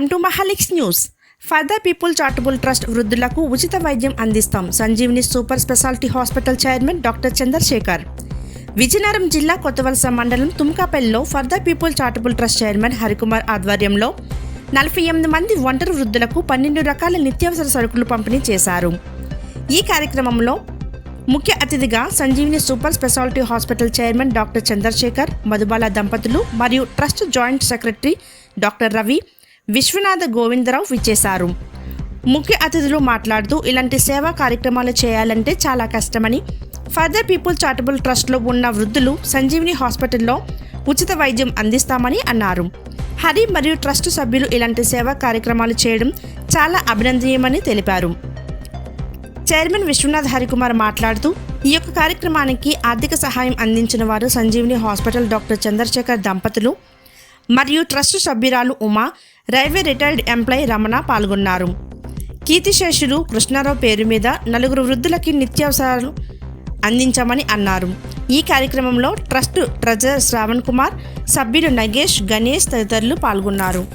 మహాలిక్స్ news. Further people charitable trust వృద్ధులకు ఉచిత వైద్యం అందిస్తాం. Sanjeevini super speciality hospital chairman doctor Chandrasekhar. Vizianagaram జిల్లా కొత్తవలస మండలం తుమ్కాపల్లిలో further people charitable trust chairman Harikumar ఆధ్వర్యంలో నలభై ఎనిమిది మంది ఒంటరి వృద్ధులకు పన్నెండు రకాల నిత్యావసర సరుకులు పంపిణీ చేశారు. ఈ కార్యక్రమంలో ముఖ్య అతిథిగా Sanjeevini super speciality hospital chairman doctor Chandrasekhar Madhubala దంపతులు మరియు trust joint secretary doctor Ravi Viswanatha Govindarao విచ్చేశారు. ముఖ్య అతిథులు మాట్లాడుతూ ఇలాంటి సేవా కార్యక్రమాలు చేయాలంటే చాలా కష్టమని. ఫర్దర్ పీపుల్ చారిటబుల్ ట్రస్ట్లో ఉన్న వృద్ధులు సంజీవిని హాస్పిటల్లో ఉచిత వైద్యం అందిస్తామని అన్నారు. హరి మరియు ట్రస్ట్ సభ్యులు ఇలాంటి సేవా కార్యక్రమాలు చేయడం చాలా అభినందనీయమని తెలిపారు. చైర్మన్ విశ్వనాథ్ హరికుమార్ మాట్లాడుతూ ఈ యొక్క కార్యక్రమానికి ఆర్థిక సహాయం అందించిన వారు సంజీవిని హాస్పిటల్ డాక్టర్ చంద్రశేఖర్ దంపతులు మరియు ట్రస్ట్ సభ్యురాలు Uma railway retired employee Ramana పాల్గొన్నారు. కీర్తిశేషులు కృష్ణారావు పేరు మీద నలుగురు వృద్ధులకి నిత్యావసరాలు అందించామని అన్నారు. ఈ కార్యక్రమంలో ట్రస్ట్ ట్రెజరర్ శ్రావణ్ కుమార్ సభ్యులు నగేష్ గణేష్ తదితరులు పాల్గొన్నారు.